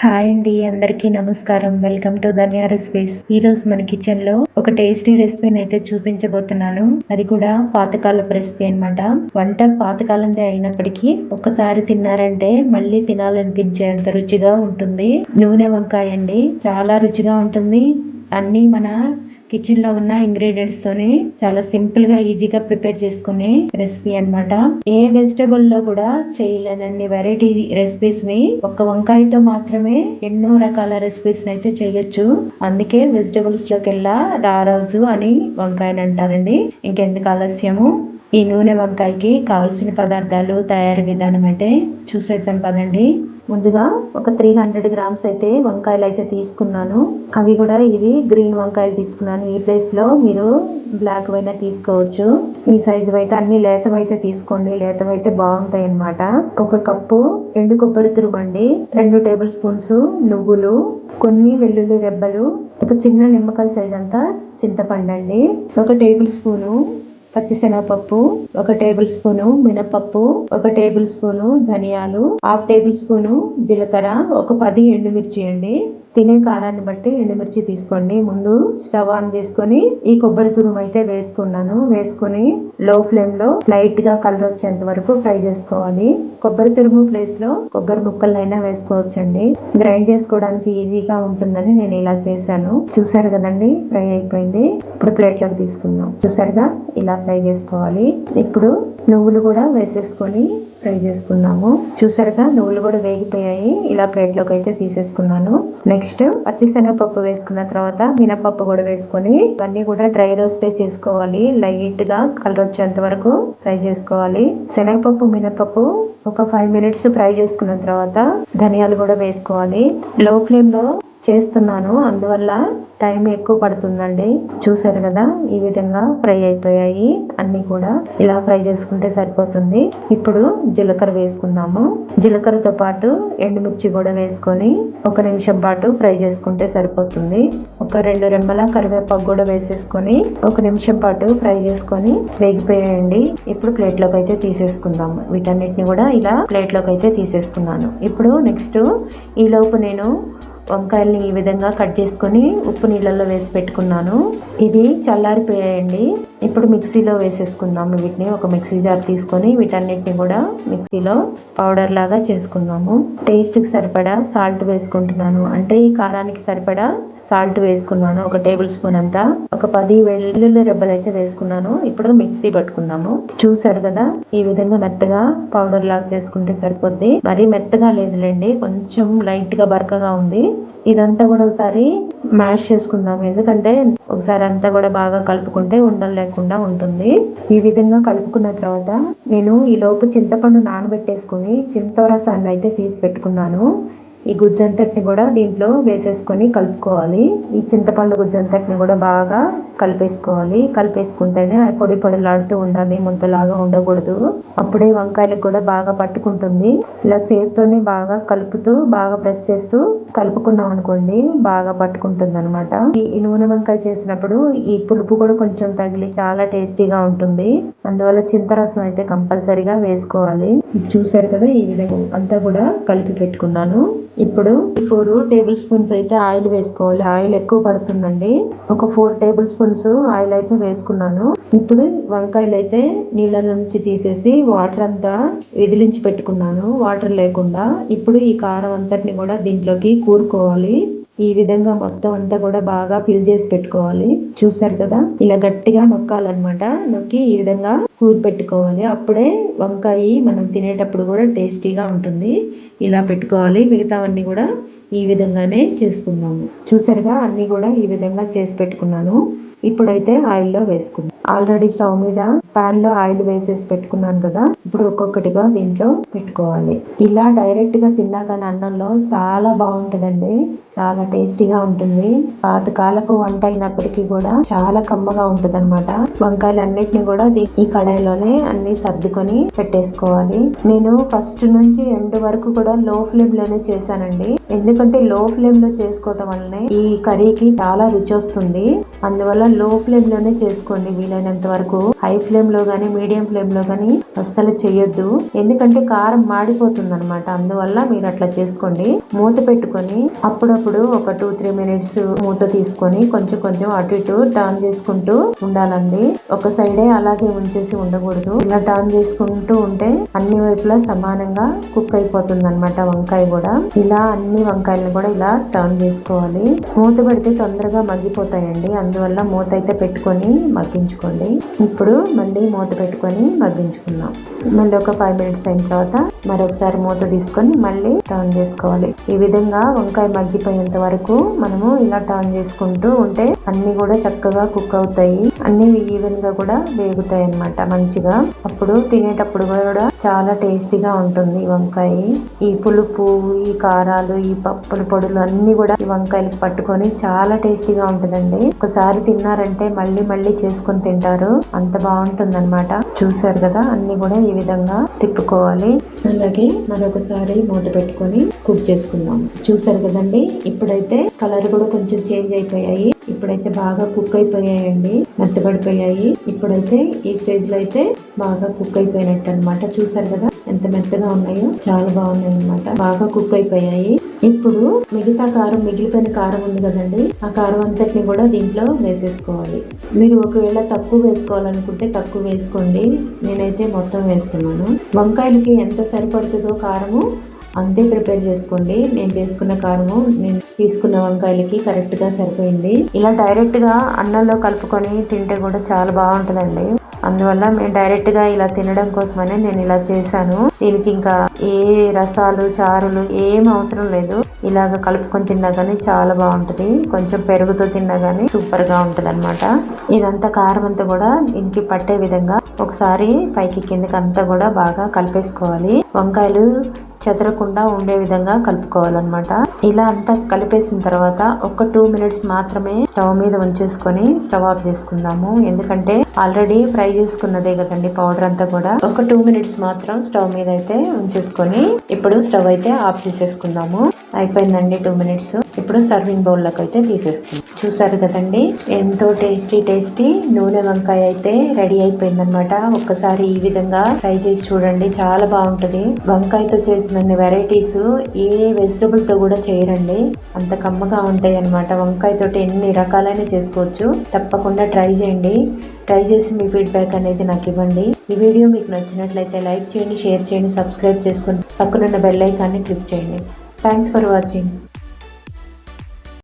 Hi అండి అందరికీ నమస్కారం. వెల్కమ్ టు ధన్యా రెసిపీస్ ఈ రోజు మన కిచెన్లో ఒక టేస్టీ రెసిపీని అయితే చూపించబోతున్నాను. అది కూడా పాతకాలపు రెసిపీ అన్నమాట. వంట పాతకాలందే అయినప్పటికీ ఒక్కసారి తిన్నారంటే మళ్ళీ తినాలనిపించేంత రుచిగా ఉంటుంది. నూనె వంకాయ అండి చాలా రుచిగా ఉంటుంది. అన్నీ మన కిచెన్లో ఉన్న ఇంగ్రీడియంట్స్తోని చాలా సింపుల్గా ఈజీగా ప్రిపేర్ చేసుకునే రెసిపీ అన్నమాట. ఏ వెజిటబుల్లో కూడా చేయలేనన్ని వెరైటీ రెసిపీస్ని ఒక్క వంకాయతో మాత్రమే ఎన్నో రకాల రెసిపీస్ని అయితే చేయొచ్చు. అందుకే వెజిటబుల్స్లోకి వెళ్ళా రారాజు అని వంకాయని అంటారండి. ఇంకెందుకు ఆలస్యము? ఈ నూనె వంకాయకి కావాల్సిన పదార్థాలు తయారీ విధానం అయితే చూసేద్దాం పదండి. ముందుగా ఒక త్రీ హండ్రెడ్ గ్రామ్స్ అయితే వంకాయలు అయితే తీసుకున్నాను. అవి కూడా ఇవి గ్రీన్ వంకాయలు తీసుకున్నాను. ఈ ప్లేస్లో మీరు బ్లాక్ అయినా తీసుకోవచ్చు. ఈ సైజు అయితే అన్ని లేతవైతే తీసుకోండి. లేతవైతే బాగుంటాయి అన్నమాట. ఒక కప్పు ఎండు కొబ్బరి తురుమండి. రెండు టేబుల్ స్పూన్స్ నువ్వులు కొన్ని వెల్లుల్లి రెబ్బలు ఒక చిన్న నిమ్మకాయ సైజ్ అంతా చింతపండు అండి ఒక టేబుల్ స్పూను పచ్చిశనగపప్పు ఒక టేబుల్ స్పూను మినపప్పు ఒక టేబుల్ స్పూను ధనియాలు హాఫ్ టేబుల్ స్పూను జీలకర్ర ఒక పది ఎండుమిర్చి అండి. తినే కారాన్ని బట్టి ఎండుమిర్చి తీసుకోండి. ముందు స్టవ్ ఆన్ చేసుకొని ఈ కొబ్బరి తురుము అయితే వేసుకున్నాను. వేసుకొని లో ఫ్లేమ్లో లైట్గా కలర్ వచ్చేంత వరకు ఫ్రై చేసుకోవాలి. కొబ్బరి తురుము ప్లేస్లో కొబ్బరి ముక్కలైనా వేసుకోవచ్చండి. గ్రైండ్ చేసుకోవడానికి ఈజీగా ఉంటుందని నేను ఇలా చేశాను. చూసారు కదండి ఫ్రై అయిపోయింది. ఇప్పుడు ప్లేట్లోకి తీసుకున్నాం చూసారుగా ఇలా ఫ్రై చేసుకోవాలి. ఇప్పుడు నువ్వులు కూడా వేసేసుకొని ఫ్రై చేసుకున్నాము చూసారుగా నువ్వులు కూడా వేగిపోయాయి. ఇలా ప్లేట్లోకి అయితే తీసేసుకున్నాను. నెక్స్ట్ పచ్చిశనగపప్పు వేసుకున్న తర్వాత మినపప్పు కూడా వేసుకొని ఇవన్నీ కూడా డ్రై రోస్ట్ చేసుకోవాలి. లైట్గా కలర్ వచ్చేంత వరకు ఫ్రై చేసుకోవాలి. శనగపప్పు మినపప్పు ఒక ఫైవ్ మినిట్స్ ఫ్రై చేసుకున్న తర్వాత ధనియాలు కూడా వేసుకోవాలి. లో ఫ్లేమ్లో చేస్తున్నాను. అందువల్ల టైం ఎక్కువ పడుతుందండి. చూసారు కదా ఈ విధంగా ఫ్రై అయిపోయాయి. అన్ని కూడా ఇలా ఫ్రై చేసుకుంటే సరిపోతుంది. ఇప్పుడు జీలకర్ర వేసుకుందాము. జీలకర్రతో పాటు ఎండుమిర్చి కూడా వేసుకొని ఒక నిమిషం పాటు ఫ్రై చేసుకుంటే సరిపోతుంది. ఒక రెండు రెమ్మల కరివేపాకు కూడా వేసేసుకొని ఒక నిమిషం పాటు ఫ్రై చేసుకొని వేగిపోయాయండి. ఇప్పుడు ప్లేట్లోకి అయితే తీసేసుకుందాము వీటన్నిటిని కూడా ఇలా ప్లేట్లోకి అయితే తీసేసుకున్నాను. ఇప్పుడు నెక్స్ట్ ఈ లోపు నేను వంకాయల్ని ఈ విధంగా కట్ చేసుకొని ఉప్పు నీళ్ళల్లో వేసి పెట్టుకున్నాను. ఇది చల్లారిపోయాయండి. ఇప్పుడు మిక్సీలో వేసేసుకుందాము వీటిని. ఒక మిక్సీ జార్ తీసుకొని వీటన్నిటిని కూడా మిక్సీలో పౌడర్ లాగా చేసుకుందాము. టేస్ట్కి సరిపడా సాల్ట్ వేసుకుంటున్నాను. అంటే ఈ కారానికి సరిపడా సాల్ట్ వేసుకున్నాను ఒక టేబుల్ స్పూన్ అంతా. ఒక పది వెల్లుల్లి రెబ్బలు అయితే వేసుకున్నాను. ఇప్పుడు మిక్సీ పట్టుకున్నాము. చూసారు కదా ఈ విధంగా మెత్తగా పౌడర్ లాగా చేసుకుంటే సరిపోద్ది. మరీ మెత్తగా లేదులేండి కొంచెం లైట్గా బరకగా ఉంది. ఇదంతా కూడా ఒకసారి మ్యాష్ చేసుకుందాం ఎందుకంటే ఒకసారి అంతా కూడా బాగా కలుపుకుంటే ఉండలు లేకుండా ఉంటుంది. ఈ విధంగా కలుపుకున్న తర్వాత నేను ఈ లోపు చింతపండు నానబెట్టేసుకుని చింతరసాన్ని అయితే తీసి పెట్టుకున్నాను. ఈ గుజ్జంతటిని కూడా దీంట్లో వేసేసుకొని కలుపుకోవాలి. ఈ చింతపండు గుజ్జంతటిని కూడా బాగా కలిపేసుకోవాలి. కలిపేసుకుంటేనే పొడి పొడిలాడుతూ ఉండాలి ముంతలాగా ఉండకూడదు. అప్పుడే వంకాయలకు కూడా బాగా పట్టుకుంటుంది. ఇలా చేతితోనే బాగా కలుపుతూ బాగా ప్రెస్ చేస్తూ కలుపుకున్నాం అనుకోండి బాగా పట్టుకుంటుంది అనమాట ఈ నూనె వంకాయ చేసినప్పుడు ఈ పులుపు కూడా కొంచెం తగిలి చాలా టేస్టీగా ఉంటుంది. అందువల్ల చింతరసం అయితే కంపల్సరీగా వేసుకోవాలి. చూసారు కదా ఈ విధంగా అంతా కూడా కలిపి పెట్టుకున్నాను. ఇప్పుడు ఫోర్ టేబుల్ స్పూన్స్ అయితే ఆయిల్ వేసుకోవాలి. ఆయిల్ ఎక్కువ పడుతుందండి. ఒక ఫోర్ టేబుల్ స్పూన్స్ ఆయిల్ అయితే వేసుకున్నాను. ఇప్పుడు వంకాయలు అయితే నీళ్ళ నుంచి తీసేసి వాటర్ అంతా విదిలించి పెట్టుకున్నాను. వాటర్ లేకుండా. ఇప్పుడు ఈ కారం అంతటిని కూడా దీంట్లోకి కూరుకోవాలి. ఈ విధంగా మొత్తం అంతా కూడా బాగా ఫిల్ చేసి పెట్టుకోవాలి. చూసారు కదా? ఇలా గట్టిగా నొక్కాలన్నమాట. నొక్కి ఈ విధంగా కూర పెట్టుకోవాలి. అప్పుడే వంకాయ మనం తినేటప్పుడు కూడా టేస్టీగా ఉంటుంది. ఇలా పెట్టుకోవాలి. మిగతావన్నీ కూడా ఈ విధంగానే చేసుకుందాము. చూసారుగా? అన్ని కూడా ఈ విధంగా చేసి పెట్టుకున్నాను. ఇప్పుడైతే ఆయిల్లో వేసుకుందాం. ఆల్రెడీ స్టవ్ మీద పాన్లో ఆయిల్ వేసేసి పెట్టుకున్నాను కదా ఇప్పుడు ఒక్కొక్కటిగా దీంట్లో పెట్టుకోవాలి. ఇలా డైరెక్ట్గా తిన్నా కానీ అన్నంలో చాలా బాగుంటుందండి. చాలా టేస్టీగా ఉంటుంది. పాతకాలపు వంట అయినప్పటికీ కూడా చాలా కమ్మగా ఉంటుంది అనమాట వంకాయలు అన్నిటిని కూడా ఈ కడాయిలోనే అన్ని సర్దుకొని పెట్టేసుకోవాలి. నేను ఫస్ట్ నుంచి ఎండ్ వరకు కూడా లో ఫ్లేమ్లోనే చేశానండి. ఎందుకంటే లో ఫ్లేమ్లో చేసుకోవటం వల్లనే ఈ కర్రీకి చాలా రుచి వస్తుంది. అందువల్ల లో ఫ్లేమ్లోనే చేసుకోండి వీలైతే. వీలైనంత వరకు హై ఫ్లేమ్లో గానీ మీడియం ఫ్లేమ్లో గానీ అస్సలు చేయొద్దు ఎందుకంటే కారం మాడిపోతుంది అనమాట అందువల్ల మీరు అట్లా చేసుకోండి. మూత పెట్టుకొని అప్పుడప్పుడు ఒక టూ త్రీ మినిట్స్ మూత తీసుకొని కొంచెం కొంచెం అటు ఇటు టర్న్ చేసుకుంటూ ఉండాలండి. ఒక సైడే అలాగే ఉంచేసి ఉండకూడదు. ఇలా టర్న్ చేసుకుంటూ ఉంటే అన్ని వైపులా సమానంగా కుక్ అయిపోతుంది అనమాట వంకాయ కూడా. ఇలా అన్ని వంకాయలను కూడా ఇలా టర్న్ చేసుకోవాలి. మూత పెడితే తొందరగా మగ్గిపోతాయండి. అందువల్ల మూత అయితే పెట్టుకొని మగ్గించుకోండి ఇప్పుడు మళ్ళీ మూత పెట్టుకొని మగ్గించుకుందాం. మళ్ళీ ఒక ఫైవ్ మినిట్స్ అయిన తర్వాత మరొకసారి మూత తీసుకొని మళ్ళీ టర్న్ చేసుకోవాలి. ఈ విధంగా వంకాయ మగ్గిపోయేంత వరకు మనము ఇలా టర్న్ చేసుకుంటూ ఉంటే అన్ని కూడా చక్కగా కుక్ అవుతాయి. అన్ని ఈవెన్గా కూడా వేగుతాయి అన్నమాట మంచిగా. అప్పుడు తినేటప్పుడు కూడా చాలా టేస్టీగా ఉంటుంది వంకాయ. ఈ పులుపు ఈ కారాలు ఈ పప్పుల పొడులు అన్ని కూడా ఈ వంకాయలకు పట్టుకొని చాలా టేస్టీగా ఉంటుందండి. ఒకసారి తిన్నారంటే మళ్ళీ మళ్ళీ చేసుకొని తింటారు. అంత బాగుంటుంది అనమాట చూసారు కదా? అన్ని కూడా ఈ విధంగా తిప్పుకోవాలి. అలాగే మరొకసారి మూత పెట్టుకొని కుక్ చేసుకుందాం. చూసారు కదండి? ఇప్పుడైతే కలర్ కూడా కొంచెం చేంజ్ అయిపోయాయి. ఇప్పుడైతే బాగా కుక్ అయిపోయాయండి. మెత్తబడిపోయాయి. ఇప్పుడైతే ఈ స్టేజ్లో అయితే బాగా కుక్ అయిపోయినట్టు అనమాట చూసారు కదా? ఎంత మెత్తగా ఉన్నాయో. చాలా బాగున్నాయి అనమాట బాగా కుక్ అయిపోయాయి. ఇప్పుడు మిగతా కారం మిగిలిపోయిన కారం ఉంది కదండి ఆ కారం అంతటిని కూడా దీంట్లో వేసేసుకోవాలి. మీరు ఒకవేళ తక్కువ వేసుకోవాలనుకుంటే తక్కువ వేసుకోండి. నేనైతే మొత్తం వేస్తున్నాను. వంకాయలకి ఎంత సరిపడుతుందో కారము అంతే ప్రిపేర్ చేసుకోండి. నేను చేసుకున్న కారము నేను తీసుకున్న వంకాయలకి కరెక్ట్గా సరిపోయింది. ఇలా డైరెక్ట్గా అన్నంలో కలుపుకొని తింటే కూడా చాలా బాగుంటుందండి. అందువల్ల మేము డైరెక్ట్గా ఇలా తినడం కోసమనే నేను ఇలా చేశాను. దీనికి ఇంకా ఏ రసాలు చారులు ఏం అవసరం లేదు. ఇలాగ కలుపుకొని తిన్నా కానీ చాలా బాగుంటది. కొంచెం పెరుగుతో తిన్నా కానీ సూపర్గా ఉంటది అనమాట ఇదంతా కారం అంతా కూడా దీనికి పట్టే విధంగా ఒకసారి పైకి కిందకి అంతా కూడా బాగా కలిపేసుకోవాలి. వంకాయలు చెదరకుండా ఉండే విధంగా కలుపుకోవాలన్నమాట. ఇలా అంతా కలిపేసిన తర్వాత ఒక టూ మినిట్స్ మాత్రమే స్టవ్ మీద ఉంచేసుకొని స్టవ్ ఆఫ్ చేసుకుందాము. ఎందుకంటే ఆల్రెడీ ఫ్రై చేసుకున్నదే కదండి పౌడర్ అంతా కూడా. ఒక టూ మినిట్స్ మాత్రం స్టవ్ మీద అయితే ఉంచేసుకొని ఇప్పుడు స్టవ్ అయితే ఆఫ్ చేసేసుకుందాము. అయిపోయిందండి టూ మినిట్స్ ఇప్పుడు సర్వింగ్ బౌల్లోకి అయితే తీసేసుకుందాం. చూసారు కదండి? ఎంతో టేస్టీ టేస్టీ నూనె వంకాయ అయితే రెడీ అయిపోయిందనమాట ఒక్కసారి ఈ విధంగా ట్రై చేసి చూడండి. చాలా బాగుంటుంది. వంకాయతో చేసిన వెరైటీస్ ఏ వెజిటబుల్తో కూడా చేయరండి. అంత కమ్మగా ఉంటాయి అనమాట వంకాయ ఎన్ని రకాలైన చేసుకోవచ్చు. తప్పకుండా ట్రై చేయండి. ట్రై చేసి మీ ఫీడ్బ్యాక్ అనేది నాకు ఇవ్వండి. ఈ వీడియో మీకు నచ్చినట్లయితే లైక్ చేయండి షేర్ చేయండి సబ్స్క్రైబ్ చేసుకోండి పక్కనున్న బెల్ ఐకాన్ని క్లిక్ చేయండి. Thanks for watching